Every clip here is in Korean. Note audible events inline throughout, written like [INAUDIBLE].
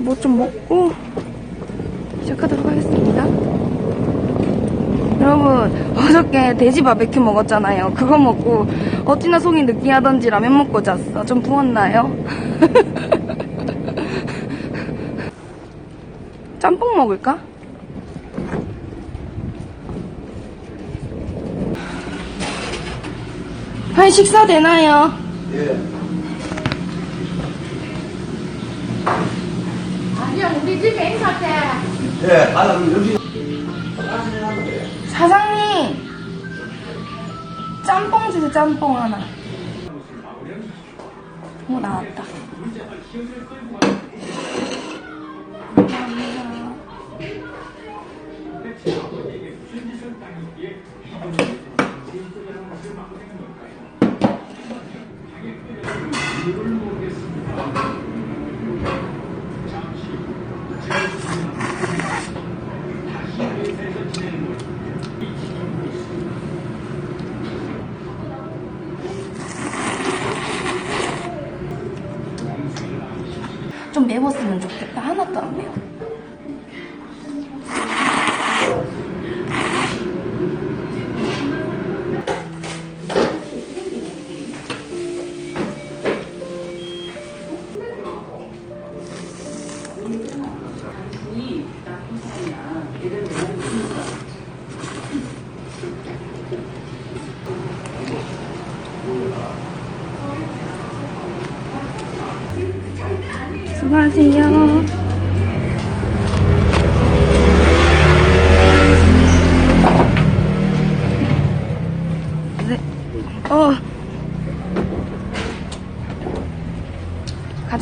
뭐 좀 먹고 시작하도록 하겠습니다. 여러분 어저께 돼지 바베큐 먹었잖아요. 그거 먹고 어찌나 속이 느끼하던지 라면 먹고 잤어. 좀 부었나요? [LAUGHS] 짬뽕 먹을까? 한 식사 되나요? 아 우리 집에 예, 아, 여기. 사장님! 짬뽕 주세요 짬뽕 하나. 오 나왔다. 감사합니다.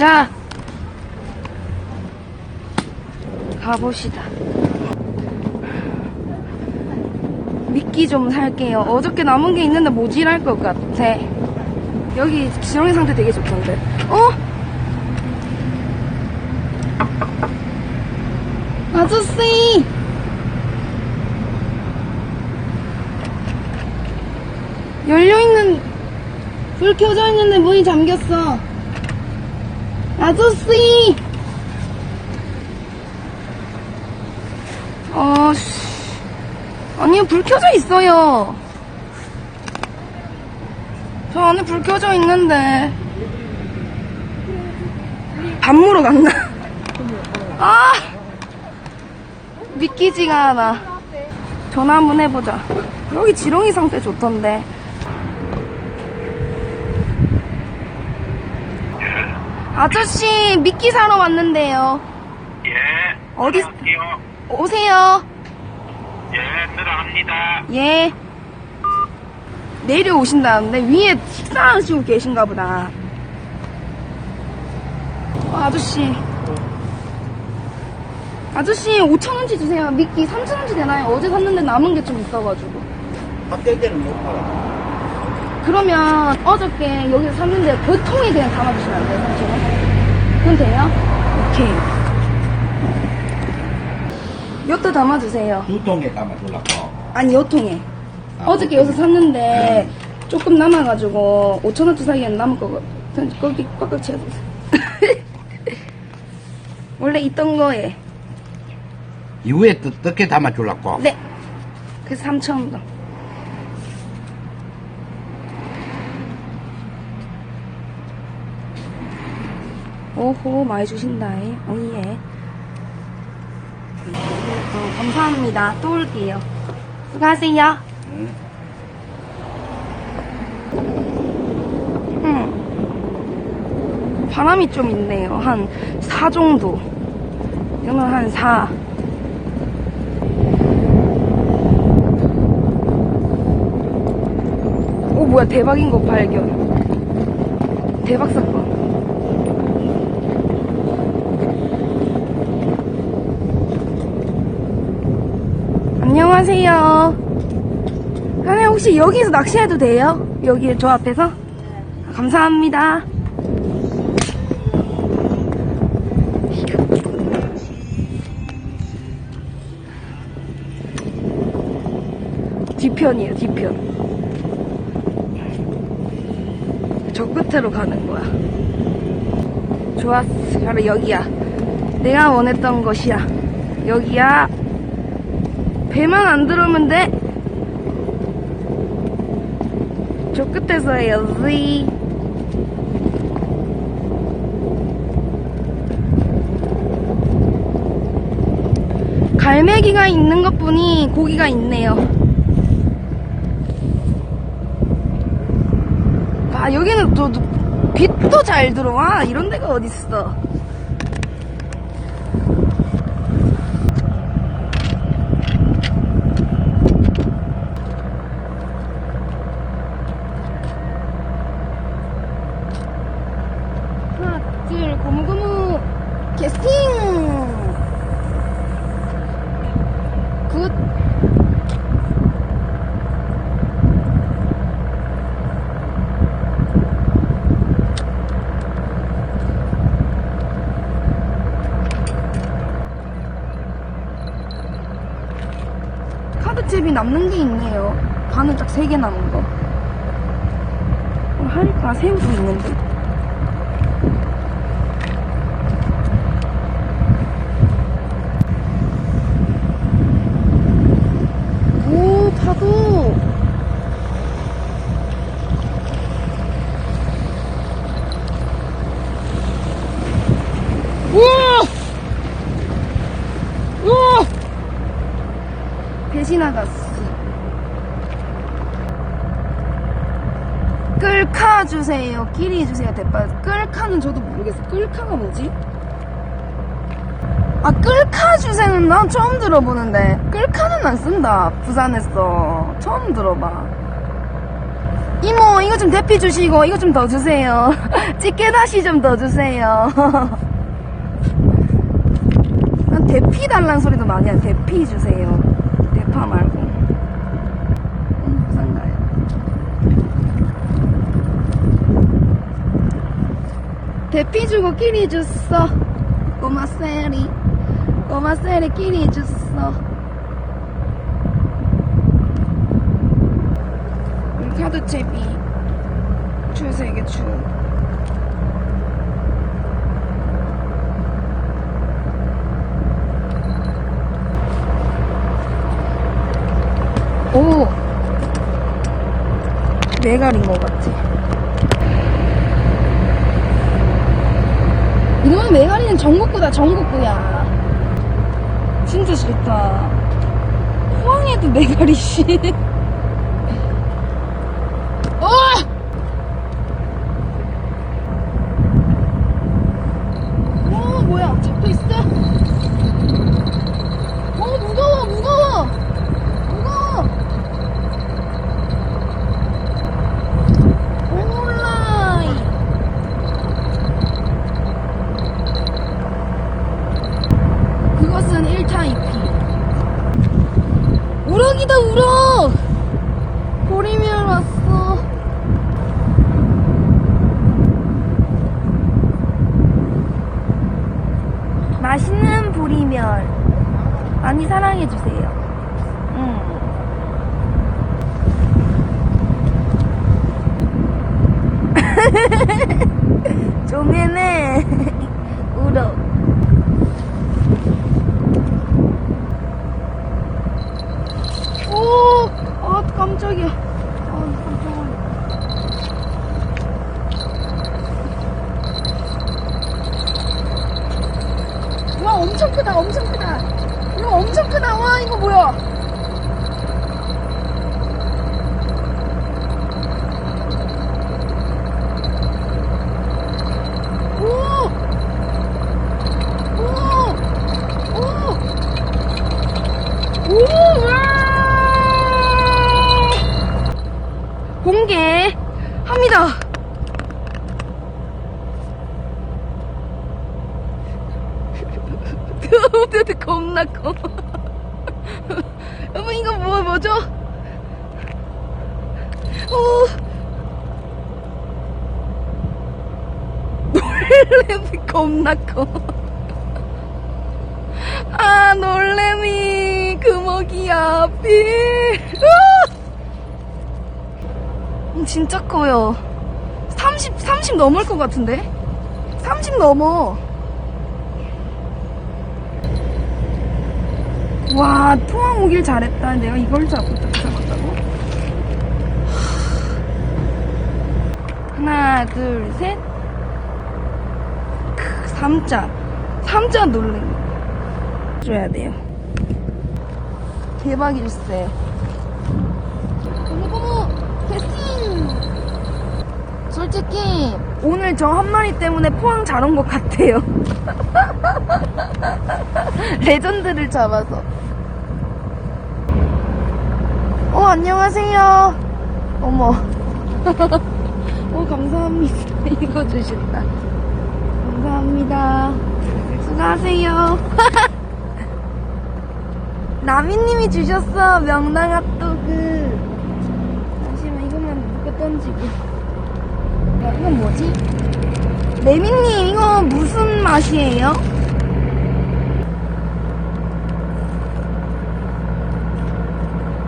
가자. 가봅시다. 미끼 좀 살게요. 어저께 남은 게 있는데 모질할 것 같아. 여기 지렁이 상태 되게 좋던데. 어? 아저씨! 열려있는, 불 켜져 있는데 문이 잠겼어. 아저씨! 아, 씨. 아니요, 불 켜져 있어요. 저 안에 불 켜져 있는데. 밥 먹으러 갔나? [LAUGHS] 아! 믿기지가 않아. 전화 한번 해보자. 여기 지렁이 상태 좋던데. 아저씨, 미끼 사러 왔는데요. 예. 어디- 들어갈게요. 오세요. 예, 들어갑니다. 예. 내려오신다는데 위에 식사하시고 계신가 보다. 어, 아저씨. 아저씨 5천원치 주세요. 미끼 3천원치 되나요? 어제 샀는데 남은 게 좀 있어가지고. 때는 못 팔아. 그러면 어저께 여기서 샀는데 그 통에 그냥 담아주시면 안 돼요? 3천원? 그럼 돼요? 오케이. 요또 담아주세요. 두 통에 담아주려고. 아니 요 통에. 아, 어저께 요 여기서 샀는데 조금 남아가지고 5천원치 사이에는 남을 거거든. 거기 꽉꽉 채워주세요. [LAUGHS] 원래 있던 거에. 이후에 어떻게 담아주려고? 네. 그래서 3천원 오호 많이 주신다. 오예. 어, 감사합니다. 또 올게요. 수고하세요. 응. 음. 바람이 좀 있네요. 한 4 정도. 이거는 한 4. 오, 뭐야. 대박인 거 발견. 대박 사건. 안녕하세요. 선생님 혹시 여기서 낚시해도 돼요? 여기 저 앞에서? 감사합니다. 뒤편이에요, 뒤편. 저 끝으로 가는 거야. 좋았어. 바로 여기야. 내가 원했던 곳이야. 여기야. 배만 안 들어오면 돼. 저 끝에서 해야지. 갈매기가 있는 것 뿐이 고기가 있네요. 아, 여기는 또, 또 빛도 잘 들어와. 이런 데가 어딨어. 하나, 둘, 고무고무 캐스팅! 굿. 카드잽이 남는 게 있네요. 반은 딱 3개 남은 거. 어, 하니까 새우도 있는데. 오, 파도! 우와! 우와! 나갔어. 끌카 주세요. 끼리 주세요. 대빠. 끌카는 저도 모르겠어. 끌카가 뭐지? 아, 끌카 주세요는 난 처음 들어보는데. 끌카는 안 쓴다. 부산에서. 처음 들어봐. 이모, 이거 좀 대피 주시고, 이거 좀 더 주세요. [LAUGHS] 집게 다시 좀 더 주세요. [LAUGHS] 난 대피 달란 소리도 많이 해. 대피 주세요. 대파 말고. 음, 부산 가요. 대피 주고 끼리 줬어. 셀이. 꼬마 셀이 끼리 줬어. 음, 카드 채비. 줄세개 줄. 오! 메갈인 것 같아. 이놈의 메갈이는 전국구다, 전국구야. 싫다. 포항에도 메갈이 씨. 어! 어, 뭐야, 잡혀 있어? 어, 무거워, 무거워! 무거워! 오라이! 그것은 1타입이. 우럭이다, 우럭! 보리멸 왔어. 맛있는 보리멸. 많이 사랑해주세요. 음. 조면에 [LAUGHS] [LAUGHS] 울어. 오, 아 깜짝이야. 아 깜짝이야. 와 엄청 크다, 엄청 크다. 이거 엄청 크다. 와 이거 뭐야? 오! 오! 오! 오! 와! 공개 합니다. 어떻게 겁나 커. 여보 이거 뭐 뭐죠? 오. 놀래미 겁나 커. 아 놀래미 금어기야 필. 으아! 진짜 커요. 30, 30 넘을 것 같은데? 30 넘어. 와, 포항 오길 잘했다. 내가 이걸 잡고 딱 잡았다고? 하나, 둘, 셋. 크, 3자. 3자 놀래. 줘야 돼요. 대박일세. 어머, 개신! 솔직히, 오늘 저 한 마리 때문에 포항 잘 온 것 같아요. [LAUGHS] 레전드를 잡아서. 어, 안녕하세요. 어머. [LAUGHS] 어, 감사합니다. [LAUGHS] 이거 주신다. 감사합니다. 수고하세요. 나미님이 주셨어. 명랑 핫도그. 잠시만, 이것만 묶어 던지고. 야, 이건 뭐지? 레미님, 이거 무슨 맛이에요?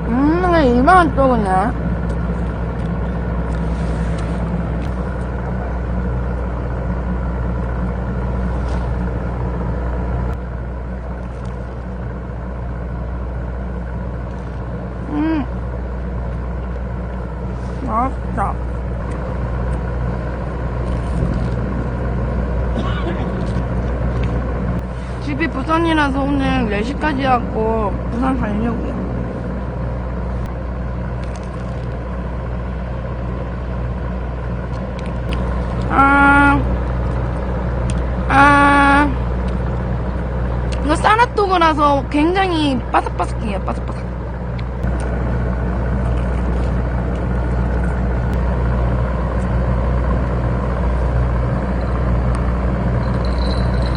음, 일반 핫도그네. 음. 맛있다. 집이 부산이라서 오늘 4시까지 하고 부산 가려고요. 아, 아, 이거 쌀핫도그라서 굉장히 바삭바삭해요, 바삭바삭.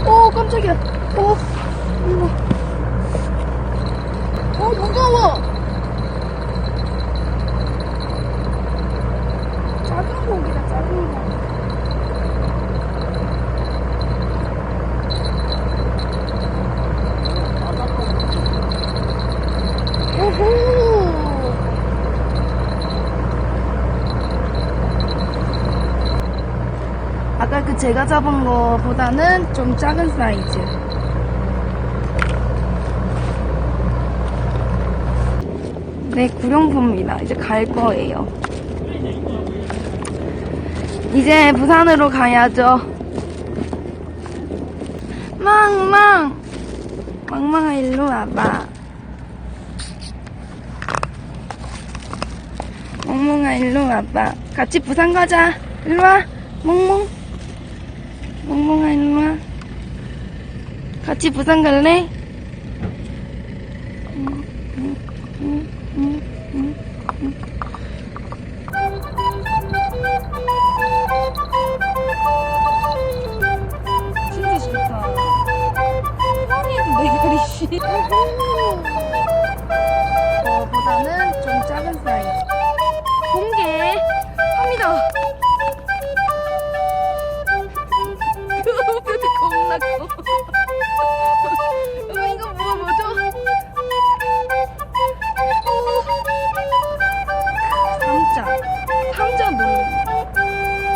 오, 깜짝이야. 오, 이거. 어, 무거워. 작은 고기다, 작은 고. 오호. 아까 그 제가 잡은 거보다는 좀 작은 사이즈. 네, 구룡포입니다. 이제 갈 거예요. 이제 부산으로 가야죠. 망망! 망망아, 일로 와봐. 멍멍아, 일로 와봐. 같이 부산 가자. 일로 와. 멍멍. 멍멍아 일로와 같이 부산 갈래? 응, 응, 응, 진짜 싫다. 아니, 내 그릇이.